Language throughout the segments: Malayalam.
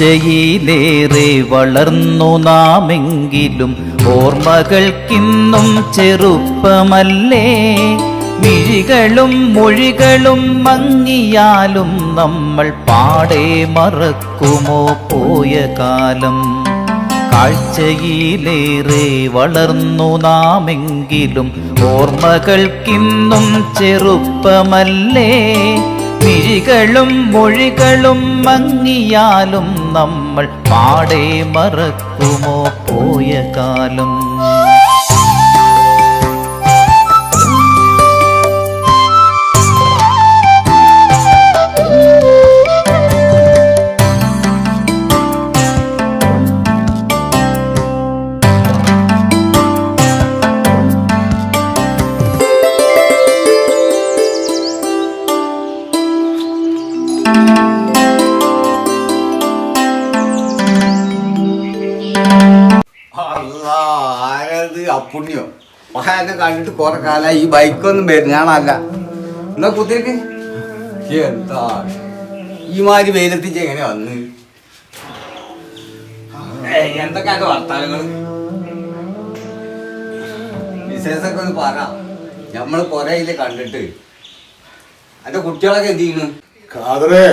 കാഴ്ചയിലേറെ വളർന്നു നാമെങ്കിലും ഓർമ്മകൾക്കിന്നും ചെറുപ്പമല്ലേ. മിഴികളും മൊഴികളും മങ്ങിയാലും നമ്മൾ പാടെ മറക്കുമോ പോയ കാലം. കാഴ്ചയിലേറെ വളർന്നു നാമെങ്കിലും ഓർമ്മകൾക്കിന്നും ചെറുപ്പമല്ലേ. മിഴികളും മൊഴികളും മങ്ങിയാലും നമ്മൾ പാടെ മറക്കുമോ? പോയ കാലം കണ്ടിട്ട് കുറെ കാലം ഈ ബൈക്കൊന്നും വരുന്നാണല്ല എന്നാ കുത്തിരിക്ക്. എന്താ? ഈ മാതിരി വെയിലെത്തിച്ച് എങ്ങനെ വന്ന്? എന്തൊക്കെയാ വർത്താനങ്ങൾ? വിശേഷമൊക്കെ ഒന്ന് പറ. നമ്മൾ കൊറേ ഇല്ല കണ്ടിട്ട്. അന്റെ കുട്ടികളൊക്കെ എന്ത് ചെയ്യുന്നു കാതറേ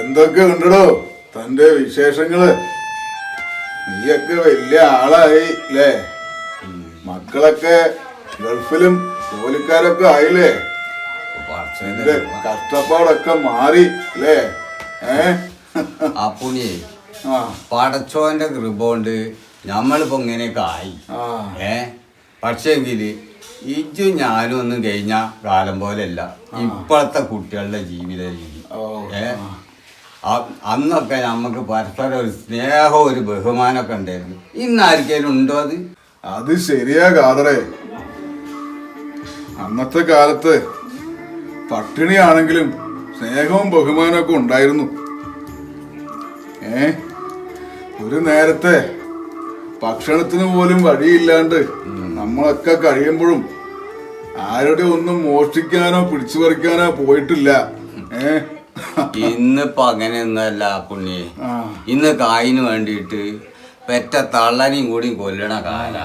എന്തൊക്കെ ഉണ്ടടോ തന്റെ വിശേഷങ്ങൾ? നീയൊക്കെ വലിയ ആളായി അല്ലേ മക്കളൊക്കെ ഗൾഫിലും ജോലിക്കാരൊക്കെ ആയില്ലേ? എന്റെ കഷ്ടപ്പാടൊക്കെ മാറി അല്ലേ? ഏ? അപ്പുണ്യേ പടച്ചോന്റെ കൃപ കൊണ്ട് നമ്മളിപ്പോ ഇങ്ങനെയൊക്കെ ആയി. ഏ? പക്ഷേങ്കിൽ ഇജും ഞാനും ഒന്നും കഴിഞ്ഞ കാലം പോലെയല്ല ഇപ്പോഴത്തെ കുട്ടികളുടെ ജീവിത രീതി. ഏ? അന്നൊക്കെ നമുക്ക് പരസ്പരം ഒരു സ്നേഹവും ഒരു ബഹുമാനമൊക്കെ ഉണ്ടായിരുന്നു. ഇന്ന് ഉണ്ടോ അത്? അത് ശരിയാ ഖാദറെ. അന്നത്തെ കാലത്ത് പട്ടിണിയാണെങ്കിലും സ്നേഹവും ബഹുമാനമൊക്കെ ഉണ്ടായിരുന്നു. ഏ? ഒരു നേരത്തെ ഭക്ഷണത്തിന് പോലും വഴിയില്ലാണ്ട് നമ്മളൊക്കെ കഴിയുമ്പോഴും ആരുടെ ഒന്നും മോഷ്ടിക്കാനോ പിടിച്ചു പറിക്കാനോ പോയിട്ടില്ല. ഏ? ഇന്നിപ്പോ അങ്ങനെയൊന്നല്ല പുണ്യെ. ഇന്ന് കായിന് വേണ്ടിയിട്ട് പെറ്റ തള്ളനെയും കൂടി കൊല്ലണ കാല.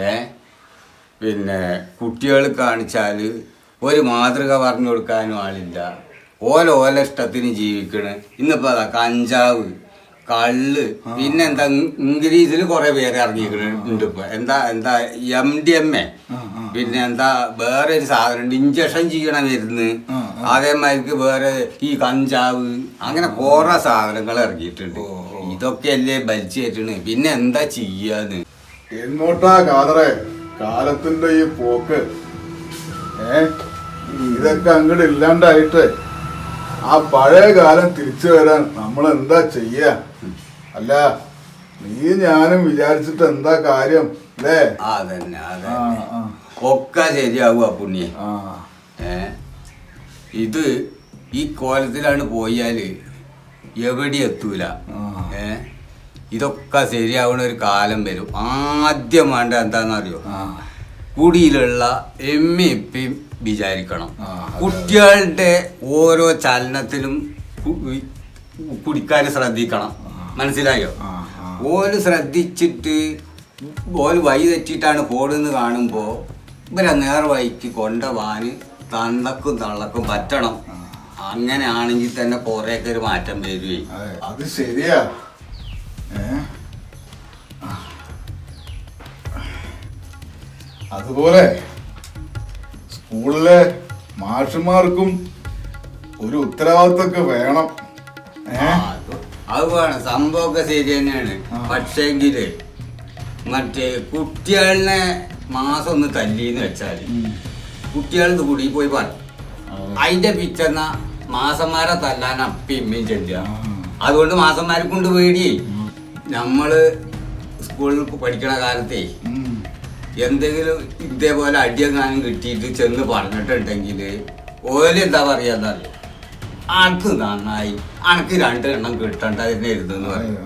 ഏ? പിന്നെ കുട്ടികൾ കാണിച്ചാൽ ഒരു മാതൃക പറഞ്ഞു കൊടുക്കാനും ആളില്ല. ഓല ഓല ഇഷ്ടത്തിന് ജീവിക്കണ്. ഇന്നിപ്പോ അതാ കഞ്ചാവ് കള്ള് പിന്നെന്താ ഇംഗ്ലീഷിൽ കുറെ പേര് ഇറങ്ങിയിട്ടുണ്ട് ഇപ്പൊ. എന്താ എന്താ എം ഡി എം എ. പിന്നെ എന്താ വേറെ ഒരു സാധനം ഇഞ്ചക്ഷൻ ചെയ്യണ മരുന്ന്. അതേമാതിരിക്ക് വേറെ ഈ കഞ്ചാവ് അങ്ങനെ കുറെ സാധനങ്ങൾ ഇറങ്ങിയിട്ടുണ്ട്. ഇതൊക്കെയല്ലേ ഭരിച്ചേറ്റണ് പിന്നെ എന്താ ചെയ്യാന്ന് എങ്ങോട്ടാ കാതറേ? കാലത്തിന്റെ ഈ പോക്ക്. ഏ? ഇതൊക്കെ അങ്ങോട്ട് ഇല്ലാണ്ടായിട്ട് ആ പഴയ കാലം തിരിച്ചു വരാൻ നമ്മൾ എന്താ ചെയ്യ? അല്ല നീ ഞാനും വിചാരിച്ചിട്ട് എന്താ കാര്യം? അല്ലേ? അതന്നെ ആ അതന്നെ ഒക്കെ ശരിയാവുക പുണ്യ. ഏ? ഇത് ഈ കോലത്തിലാണ് പോയാൽ എവിടെ എത്തൂല. ഏ? ഇതൊക്കെ ശരിയാവണ ഒരു കാലം വരും. ആദ്യം വേണ്ട എന്താണെന്നറിയോ അറിയോ കുടിയിലുള്ള എം എപ്പിയും വിചാരിക്കണം. കുട്ടികളുടെ ഓരോ ചലനത്തിലും കുടിക്കാരെ ശ്രദ്ധിക്കണം. മനസ്സിലായോ. ഓൽ ശ്രദ്ധിച്ചിട്ട് ഓൽ വഴി തെറ്റിയിട്ടാണ് പോടുന്ന് കാണുമ്പോൾ ഇവരെ നേർ വഴിക്ക് കൊണ്ടുപോകാൻ തന്നക്കും തള്ളക്കും പറ്റണം. അങ്ങനെ ആണെങ്കിൽ തന്നെ കുറേയൊക്കെ ഒരു മാറ്റം വരുവേ അതെ അത് ശരിയാ ഏ ആ. അതുപോലെ സ്കൂളിലെ മാഷന്മാർക്കും ഒരു ഉത്തരവാദിത്തമൊക്കെ വേണം ഏ അത് അത് വേണം സംഭവമൊക്കെ ശരി തന്നെയാണ് ആ. പക്ഷേങ്കിൽ മറ്റേ കുട്ടികളെ മാസം ഒന്ന് തല്ലിന്ന് വെച്ചാൽ കുട്ടികളിന്ന് കൂടി പോയി അതെ. അതിന്റെ പിറ്റന്ന മാസന്മാരെ തല്ലാൻ അപ്പി ഇമ്മയും ചെല്ലുക. അതുകൊണ്ട് മാസന്മാരെ കൊണ്ട് പേടി നമ്മൾ സ്കൂളിൽ പഠിക്കണ കാലത്തെ എന്തെങ്കിലും ഇതേപോലെ അടിയെങ്ങാനും കിട്ടിയിട്ട് ചെന്ന് പറഞ്ഞിട്ടുണ്ടെങ്കിൽ ഓൽ എന്താ പറയാന്നറിയോ അനക്ക് നന്നായി. അനക്ക് രണ്ടെണ്ണം എണ്ണം ഇരുന്നെന്ന് പറയും.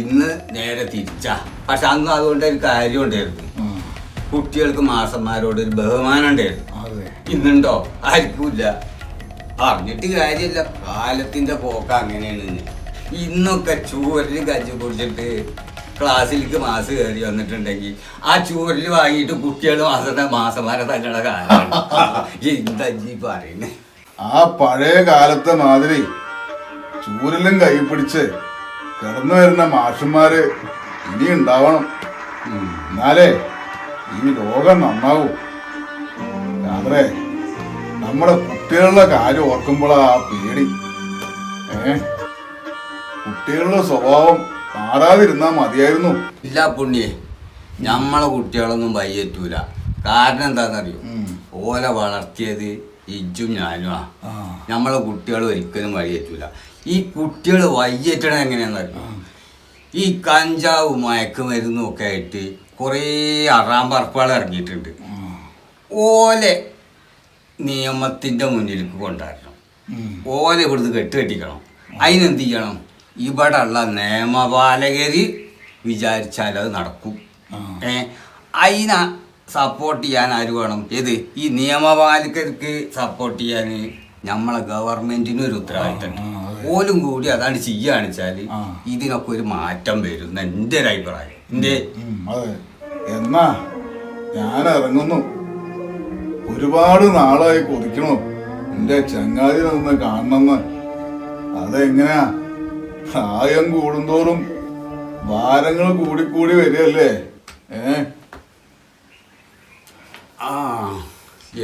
ഇന്ന് നേരെ തിരിച്ചാ. പക്ഷെ അന്ന് അതുകൊണ്ട് ഒരു കാര്യം ഉണ്ടായിരുന്നു കുട്ടികൾക്ക് മാസന്മാരോട് ഒരു ബഹുമാനം ഉണ്ടായിരുന്നു. ഇന്നുണ്ടോ? ആർക്കുമില്ല. അറിഞ്ഞിട്ട് കാര്യമില്ല. കാലത്തിന്റെ പോക്ക് അങ്ങനെയാണ്. ഇന്നൊക്കെ ചൂരൽ കഞ്ചി കുടിച്ചിട്ട് ക്ലാസ്സിലേക്ക് മാസ് കയറി വന്നിട്ടുണ്ടെങ്കിൽ ആ ചൂരൽ വാങ്ങിയിട്ട് കുട്ടികൾ മാസത്തെ മാസമാരെ തന്നെയുള്ള കാലമാണ്. എന്താ പറയുന്നത് ആ പഴയ കാലത്തെ മാതിരി ചൂരലും കൈ പിടിച്ച് കിടന്നു വരുന്ന മാഷന്മാര് ഇനി ഉണ്ടാവണം. എന്നാലേ ഈ ലോകം നന്നാവും. യാത്രേ നമ്മുടെ കുട്ടികളുടെ കാര്യം ഓർക്കുമ്പോഴാ പേടി. ഏ? കുട്ടികളുടെ സ്വഭാവം മാറാതിരുന്നാ മതിയായിരുന്നു. ഇല്ല പുണ്യേ നമ്മളെ കുട്ടികളൊന്നും വയ്യറ്റൂല. കാരണം എന്താണെന്നറിയോ ഓല വളർത്തിയത് ഇജ്ജും ഞാനും ആ. നമ്മളെ കുട്ടികൾ ഒരിക്കലും വഴിയേറ്റൂല ഈ കുട്ടികൾ വയ്യേറ്റണ എങ്ങനെയാണെന്നറിയോ ഈ കഞ്ചാവ് മയക്കുമരുന്നും ഒക്കെ ആയിട്ട് കുറേ അറാം പറപ്പുകൾ ഇറങ്ങിയിട്ടുണ്ട് ഓലെ നിയമത്തിന്റെ മുന്നിലേക്ക് കൊണ്ടുവരണം. ഓരോ ഓലെ ഇവിടുന്ന് കെട്ടുകെട്ടിക്കണം അതിനെന്ത് ചെയ്യണം? ഇവിടെ ഉള്ള നിയമപാലകര് വിചാരിച്ചാൽ അത് നടക്കും. ഏ? അതിനെ സപ്പോർട്ട് ചെയ്യാൻ ആര് വേണം? ഏത്? ഈ നിയമപാലകർക്ക് സപ്പോർട്ട് ചെയ്യാൻ നമ്മളെ ഗവൺമെന്റിന് ഒരു ഉത്തരവാദിത്തമുണ്ട് പോലും ഓലും കൂടി അതാണ് ചെയ്യുകയാണ് വെച്ചാൽ. ഇതിനൊക്കെ ഒരു മാറ്റം വരും എന്റെ എന്റെ ഒരു അഭിപ്രായം. എന്റെ എന്നാ ഞാൻ ഇറങ്ങുന്നു. ഒരുപാട് നാളായി കൊതിക്കണോ. എന്റെ ചങ്ങാതി നിന്ന് കാണണമെന്ന്. അതെങ്ങനെയാ പ്രായം കൂടുന്തോറും ഭാരങ്ങൾ കൂടിക്കൂടി വരികയല്ലേ? ഏ? ആ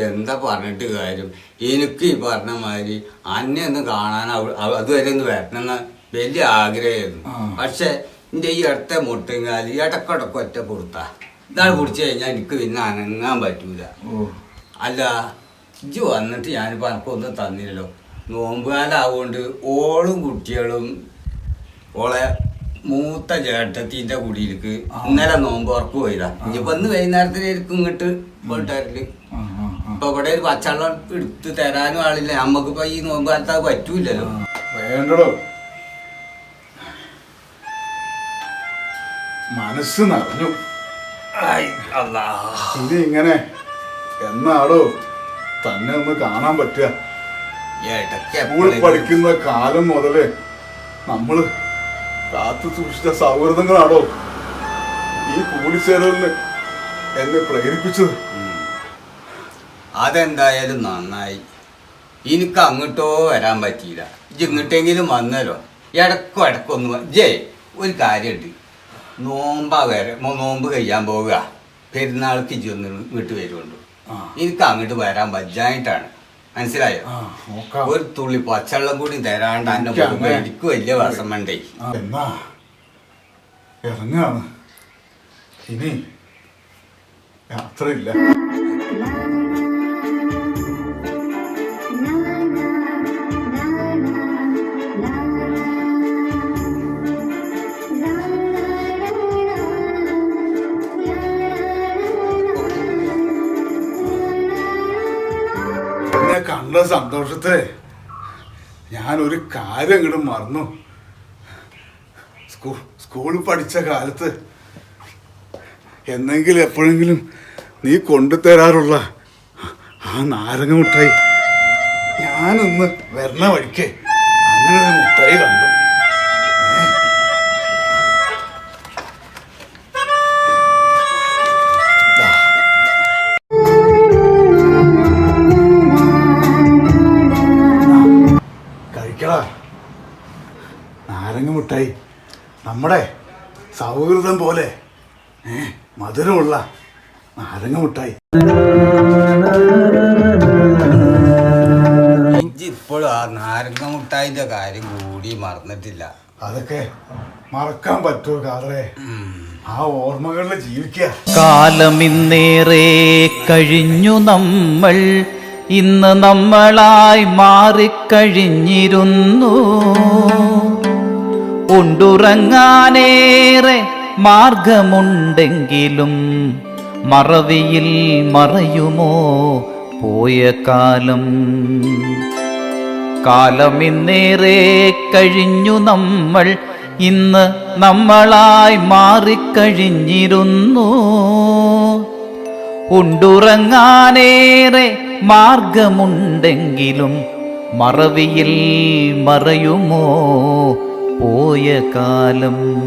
എന്താ പറഞ്ഞിട്ട് കാര്യം? എനിക്ക് ഈ പറഞ്ഞ മാതിരി അന്നെ ഒന്ന് കാണാൻ അതുവരെ ഒന്ന് വരണമെന്ന് വലിയ ആഗ്രഹമായിരുന്നു. പക്ഷെ എന്റെ ഈ അടുത്ത മുട്ടുങ്ങാൽ ഇടക്കിടക്ക് ഒറ്റ പുറത്താ ഇതാണ് കുടിച്ചു കഴിഞ്ഞാൽ എനിക്ക് പിന്നെ അനങ്ങാൻ പറ്റൂല. അല്ല ഇജ്ജ് വന്നിട്ട് ഞാനിപ്പോൾ എനിക്കൊന്നും തന്നില്ലല്ലോ. നോമ്പുകാലാവുകൊണ്ട് ഓളും കുട്ടികളും ഓളെ മൂത്ത ചേട്ടത്തിന്റെ കുടിയിലേക്ക് ഇന്നലെ നോമ്പ് ഉറപ്പ് പോയില്ല ഇനിയിപ്പോൾ ഇന്ന് വൈകുന്നേരത്തിനായിരിക്കും ഇങ്ങോട്ട് ആ. ഇപ്പൊ ഇവിടെ ഒരു പച്ചവെള്ളം എടുത്ത് തരാനും ആളില്ല. നമുക്കിപ്പോ ഈ നോമ്പ് കാലത്ത് അത് പറ്റൂലല്ലോ വേണ്ടടോ. മനസ്സ് നിറഞ്ഞു. ഇങ്ങനെ എന്നാടോ? തന്നെ ഒന്ന് കാണാൻ പറ്റുക. എപ്പോഴെങ്കിലും- പഠിക്കുന്ന കാലം മുതലേ നമ്മൾ കാത്തു സൂക്ഷിച്ച സൗഹൃദങ്ങളാണോ ഈ കൂടിച്ചേരലിന് എന്നെ പ്രേരിപ്പിച്ചത്. അതെന്തായാലും നന്നായി. എനിക്ക് അങ്ങോട്ടോ വരാൻ പറ്റിയില്ല. ഇങ്ങോട്ടെങ്കിലും വന്നല്ലോ ഇടക്കും ഇടക്കൊന്നും ജയ് ജേ ഒരു കാര്യമുണ്ട്. നോമ്പാ വരെ നോമ്പ് കഴിയാൻ പോവുക. പെരുന്നാൾക്ക് ഇജ് ഒന്ന് വീട്ടിൽ വരുമുണ്ട്. എനിക്ക് അങ്ങോട്ട് വരാൻ വജ്ജായിട്ടാണ്. മനസ്സിലായോ? ഒരു തുള്ളി പച്ചവെള്ളം കൂടി തരാണ്ട് പോകുമ്പോ അങ്ങനെ- എനിക്ക് വലിയ വിഷമണ്ടേ എന്നാ? ഇറങ്ങാണ്. ഇനി യാത്രയില്ല. കണ്ട സന്തോഷത്തെ ഞാൻ ഒരു കാര്യം ഇങ്ങോട്ട് മറന്നു. സ്കൂൾ സ്കൂളിൽ പഠിച്ച കാലത്ത് എന്നെങ്കിലും എപ്പോഴെങ്കിലും നീ കൊണ്ടുതരാറുള്ള ആ നാരങ്ങ മുട്ടായി. ഞാനൊന്ന് വരണ വഴിക്ക്. അങ്ങനെ മുട്ടായി കണ്ടു. മധുരമുള്ള നാരങ്ങ മുട്ടായി ഇപ്പോഴും ആ നാരങ്ങ മുട്ടായിന്റെ കാര്യം കൂടി മറന്നിട്ടില്ല. അതൊക്കെ മറക്കാൻ പറ്റുമോ കാതറേ? ആ ഓർമ്മകളിൽ ജീവിക്കുക. കാലമിന്നേറെ കഴിഞ്ഞു നമ്മൾ ഇന്ന് നമ്മളായി മാറിക്കഴിഞ്ഞിരുന്നു. ഉണ്ടുറങ്ങാനേറെ മാർഗമുണ്ടെങ്കിലും മറവിയിൽ മറയുമോ? പോയ കാലം കാലമിന്നേറെ കഴിഞ്ഞു നമ്മൾ. ഇന്ന് നമ്മളായി മാറിക്കഴിഞ്ഞിരുന്നു. ഉണ്ടുറങ്ങാനേറെ മാർഗമുണ്ടെങ്കിലും മറവിയിൽ മറയുമോ? പോയ കാലം